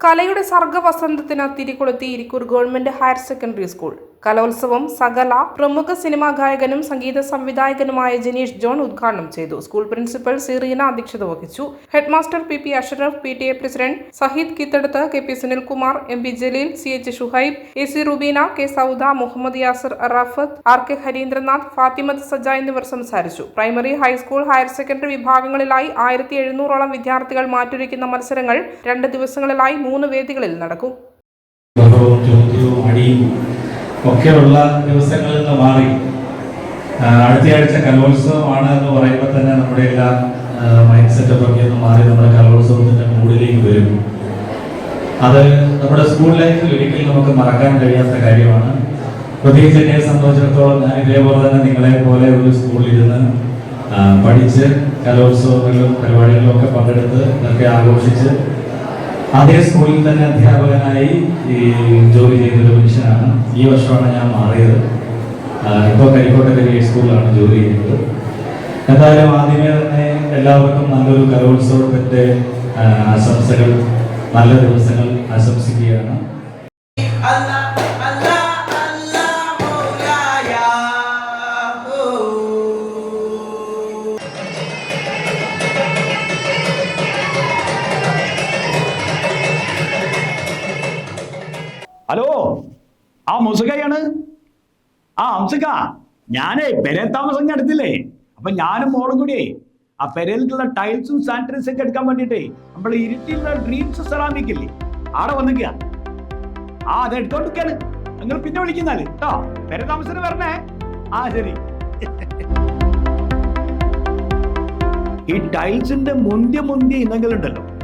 കലയുടെ സർഗവസന്തത്തിന് തിരികൊളുത്തി Irikkur government higher secondary school. കലോത്സവം സകല പ്രമുഖ സിനിമാ ഗായകനും സംഗീത സംവിധായകനുമായ ജനീഷ് ജോൺ ഉദ്ഘാടനം ചെയ്തു. സ്കൂൾ പ്രിൻസിപ്പൽ സിറീന അധ്യക്ഷത വഹിച്ചു. Headmaster P P Ashraf P T A president Saheed Kithadath K P Sunilkumar M P Jaleel C H Shuhaib A C Rubeena K Sauda Muhammad Yasir Arafat R K Harindranath Fathimath Sajja എന്നിവർ സംസാരിച്ചു. Primary high school higher secondary വിഭാഗങ്ങളിലായി ആയിരത്തി എഴുന്നൂറോളം വിദ്യാർത്ഥികൾ മാറ്റുരയ്ക്കുന്ന മത്സരങ്ങൾ രണ്ട് ദിവസങ്ങളിലായി മൂന്ന് വേദികളിൽ നടക്കും. ഒക്കെയുള്ള ദിവസങ്ങളിൽ നിന്ന് മാറി. അടുത്ത അടുത്തയാഴ്ച കലോത്സവമാണ് എന്ന് പറയുമ്പോൾ തന്നെ നമ്മുടെ എല്ലാ മൈൻഡ് സെറ്റപ്പ് ഒക്കെ ഒന്ന് മാറി. നമ്മുടെ കലോത്സവത്തിന്റെ മൂഡിലേക്ക് വരും. അത് നമ്മുടെ സ്കൂൾ ലൈഫിൽ ഒരിക്കലും നമുക്ക് മറക്കാൻ കഴിയാത്ത കാര്യമാണ്. പ്രത്യേകിച്ച് എന്നെ സംബന്ധിച്ചിടത്തോളം ഞാൻ ഇതേപോലെ തന്നെ നിങ്ങളെ പോലെ ഒരു സ്കൂളിൽ ഇരുന്ന് പഠിച്ച് കലോത്സവങ്ങളിലും പരിപാടികളിലും ഒക്കെ പങ്കെടുത്ത് ഇതൊക്കെ ആഘോഷിച്ച് അതേ സ്കൂളിൽ തന്നെ അധ്യാപകനായി ജോലി ചെയ്തൊരു മനുഷ്യനാണ്. ഈ വർഷമാണ് ഞാൻ മാറിയത്. ഇപ്പോൾ കരിക്കോട്ടക്കരി സ്കൂളിലാണ് ജോലി ചെയ്യുന്നത്. എന്തായാലും ആദ്യമേ തന്നെ എല്ലാവർക്കും നല്ലൊരു കലോത്സവത്തിന്റെ ആശംസകൾ നല്ല ദിവസങ്ങൾ ആശംസിക്കുകയാണ്. ഹലോ ആ മുസുകയാണ് ആ അംസുക ഞാനേ പെരേ താമസം എടുത്തില്ലേ അപ്പൊ ഞാനും മോളും കൂടിയേ ആ പെരയിലുള്ള ടൈൽസും സാനിറ്റൈസും ഒക്കെ എടുക്കാൻ വേണ്ടിട്ടേ നമ്മൾ ഇരുട്ടിയുള്ള ഡ്രീംസ് സെറാമിക് ഇല്ലേ ആടെ വന്നിക്കുക ആ അത് എടുത്തോണ്ടിരിക്കാണ്. നിങ്ങൾ പിന്നെ വിളിക്കുന്നാൽ. കേട്ടോ പെര താമസത്തിന് വരണേ. ആ ശരി. ഈ ടൈൽസിന്റെ മുന്തിയ മുന്തിയ ഇനങ്ങളുണ്ടല്ലോ.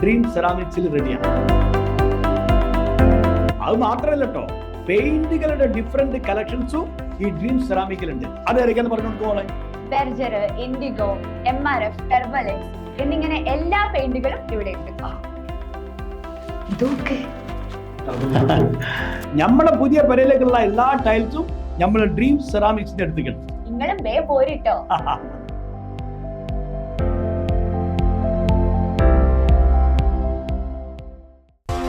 ഡ്രീം സെറാമിക്സിൽ റെഡിയാണ് അത് മാത്രമല്ല കേട്ടോ പെയിന്റുകളുടെ ഡിഫറെന്റ് കളക്ഷൻസും ഈ ഡ്രീം സെറാമിക്കിലുണ്ട് അത് ഏതൊക്കെയാന്ന് പറഞ്ഞു കൊടുക്കുമോളെ Berger Indigo M R F ടെർബലെക്സ് എന്നിങ്ങനെ എല്ലാ പെയിന്റുകളും ഇവിടെ ഉണ്ട്. ഇതൊക്കെ. നമ്മളെ പുതിയ പെരയിലേക്കുള്ള എല്ലാ ടൈൽസും നമ്മൾ ഡ്രീം സെറാമിക്സിന്റെ അടുത്തേക്കാണ് നിങ്ങളും വേ പോരിട്ടോ